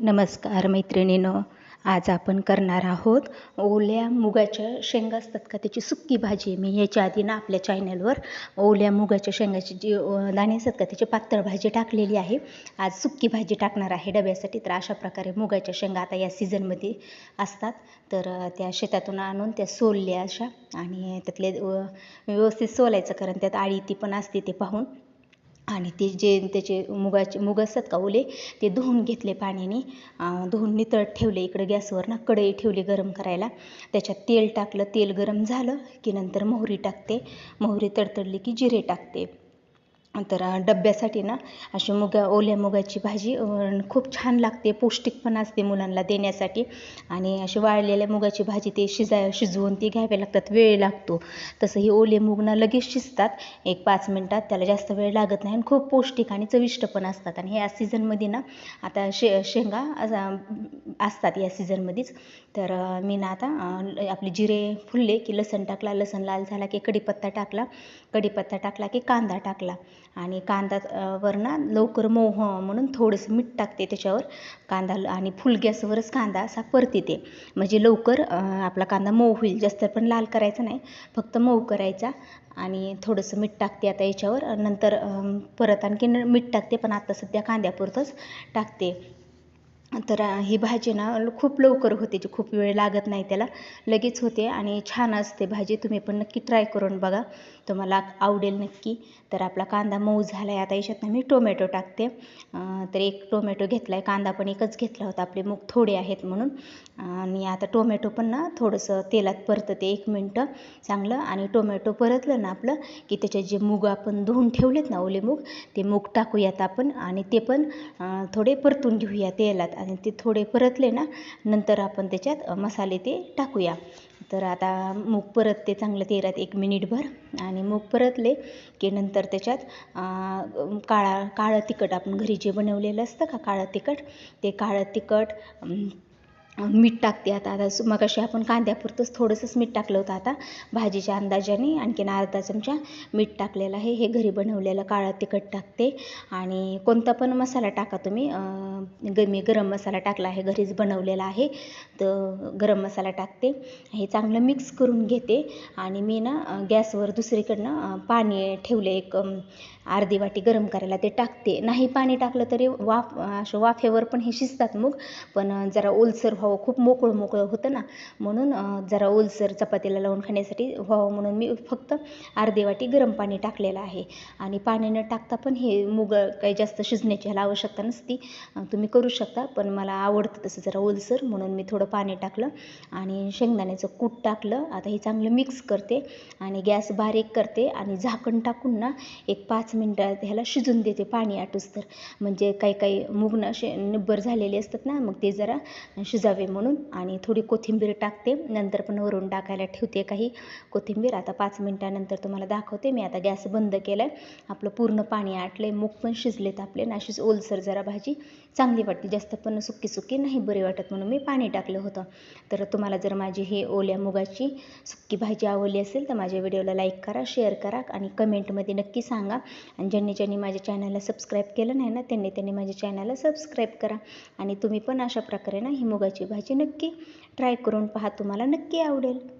नमस्कार मैत्रिणीनो आज आपण करणार आहोत ओल्या मुगाच्या शेंगा असतात का? त्याची सुक्की भाजी. मी याच्या आधी ना आपल्या चॅनलवर ओल्या मुगाच्या शेंगाची जी दाणे असतात का? त्याची पातळ भाजी टाकलेली आहे. आज सुक्की भाजी टाकणार आहे डब्यासाठी. तर अशा प्रकारे मुगाच्या शेंगा आता या सीझनमध्ये असतात. तर त्या शेतातून आणून त्या सोलल्या अशा आणि त्यातले व्यवस्थित सोलायचं कारण त्यात आळी ती पण असते ते पाहून. आणि ते जे त्याचे मुगाचे मुग असतात का ओले ते धुवून घेतले पाण्याने. धुवून नितळत ठेवले इकडे गॅसवर ना कढई ठेवली गरम करायला. त्याच्यात तेल टाकलं तेल गरम झालं की नंतर मोहरी टाकते. मोहरी तडतडली की जिरे टाकते. तर डब्यासाठी ना अशी मुगा ओल्या मुगाची भाजी खूप छान लागते पौष्टिक पण असते मुलांना देण्यासाठी. आणि अशी वाळलेल्या मुगाची भाजी ते शिजाय शिजवून ती घ्यावे लागतात वेळ लागतो. तसं हे ओले मूग ना लगेच शिजतात एक पाच मिनटात त्याला जास्त वेळ लागत नाही आणि खूप पौष्टिक आणि चविष्ट पण असतात. आणि या सीझनमध्ये ना आता शे शेंगा असतात या सीझनमध्येच. तर मी ना आता आपले जिरे फुलले की लसण टाकला लसण लाल झाला की कढीपत्ता टाकला कढीपत्ता टाकला की कांदा टाकला. आणि कांदा वरनं वर ना लवकर मऊ म्हणून थोडंसं मीठ टाकते त्याच्यावर. कांदा आणि फुल गॅसवरच कांदा असा परतीते म्हणजे लवकर आपला कांदा मऊ होईल. जास्त पण लाल करायचा नाही. फक्त मऊ करायचा आणि थोडंसं मीठ टाकते आता याच्यावर. नंतर परत आणखीन मीठ टाकते. पण आता सध्या कांद्यापुरतंच टाकते. तर ही भाजी ना खूप लवकर होते जी खूप वेळ लागत नाही त्याला. लगेच होते आणि छान असते भाजी तुम्ही पण नक्की ट्राय करून बघा. तुम्हाला आवडेल नक्की. तर आपला कांदा मऊ झाला आहे आता याच्यातनं मी टोमॅटो टाकते. तर एक टोमॅटो घेतला आहे कांदा पण एकच घेतला होता. आपले मूग थोडे आहेत म्हणून. आणि आता टोमॅटो पण ना थोडंसं तेलात परतते एक मिनटं. चांगलं. आणि टोमॅटो परतलं ना आपलं की त्याच्यात जे मूग आपण धुवून ठेवलेत ना ओले मूग ते मूग टाकूयात आपण. आणि ते पण थोडे परतून घेऊया तेलात. आणि ते थोडे परतले ना नंतर आपण त्याच्यात मसाले ते टाकूया. तर आता मूग परतते चांगलं तेलात एक मिनिटभर आणि मूग परतले की नंतर त्याच्यात काळा काळं तिखट आपण घरी जे बनवलेलं असतं का काळं तिखट ते काळं तिखट मीठ टाकते आता. आता सु- मगाशी आपण कांद्यापुरतंच थोडंसंच मीठ टाकलं होतं आता. भाजीच्या अंदाजाने आणखीन अर्धा चमचा मीठ टाकलेलं आहे. हे घरी बनवलेलं काळं तिखट टाकते. आणि कोणता पण मसाला टाका तुम्ही. ग मी गरम मसाला टाकला आहे. घरीच बनवलेला आहे. तर गरम मसाला टाकते. हे चांगलं मिक्स करून घेते. आणि मी ना गॅसवर दुसरीकडनं पाणी ठेवले एक अर्धी वाटी गरम करायला ते टाकते. नाही पाणी टाकलं तरी वाफ असं वाफेवर पण हे शिजतात मग. पण जरा ओलसर व्हावं खूप मोकळं मोकळं होतं ना. म्हणून जरा ओलसर चपातीला लावून खाण्यासाठी व्हावं म्हणून मी फक्त अर्धी वाटी गरम पाणी टाकलेलं आहे. आणि पाणी न टाकता पण हे मुग काही जास्त शिजण्याची ह्याला आवश्यकता नसती. तुम्ही करू शकता पण मला आवडतं तसं जरा ओलसर म्हणून मी थोडं पाणी टाकलं. आणि शेंगदाण्याचं कूट टाकलं. आता हे चांगलं मिक्स करते आणि गॅस बारीक करते आणि झाकण टाकून ना एक पाच मिनटात ह्याला शिजून देते पाणी आटूस तर म्हणजे काही काही मूग ना असे निब्बर झालेले असतात ना मग ते जरा शिजावे म्हणून आणि थोडी कोथिंबीर टाकते. नंतर पण वरून टाकायला ठेवते काही कोथिंबीर. आता पाच मिनटानंतर तुम्हाला दाखवते. मी आता गॅस बंद केला आहे आपलं पूर्ण पाणी आटले मूग पण शिजलेत आपले. ना अशीच ओलसर जरा भाजी चांगली वाटते जास्त पण सुकी सुकी नाही बरी वाटत म्हणून मी पाणी टाकलं होतं. तर तुम्हाला जर माझी हे ओल्या मुगाची सुकी भाजी आवडली असेल तर माझ्या व्हिडिओला लाईक करा शेअर करा आणि कमेंटमध्ये नक्की सांगा. आणि ज्यांनी ज्यांनी माझ्या चॅनलला सबस्क्राईब केलं नाही ना त्यांनी त्यांनी माझ्या चॅनलला सबस्क्राईब करा. आणि तुम्ही पण अशा प्रकारे ना ही मुगाची भाजी नक्की. ट्राय करून पहा तुम्हाला नक्की आवडेल.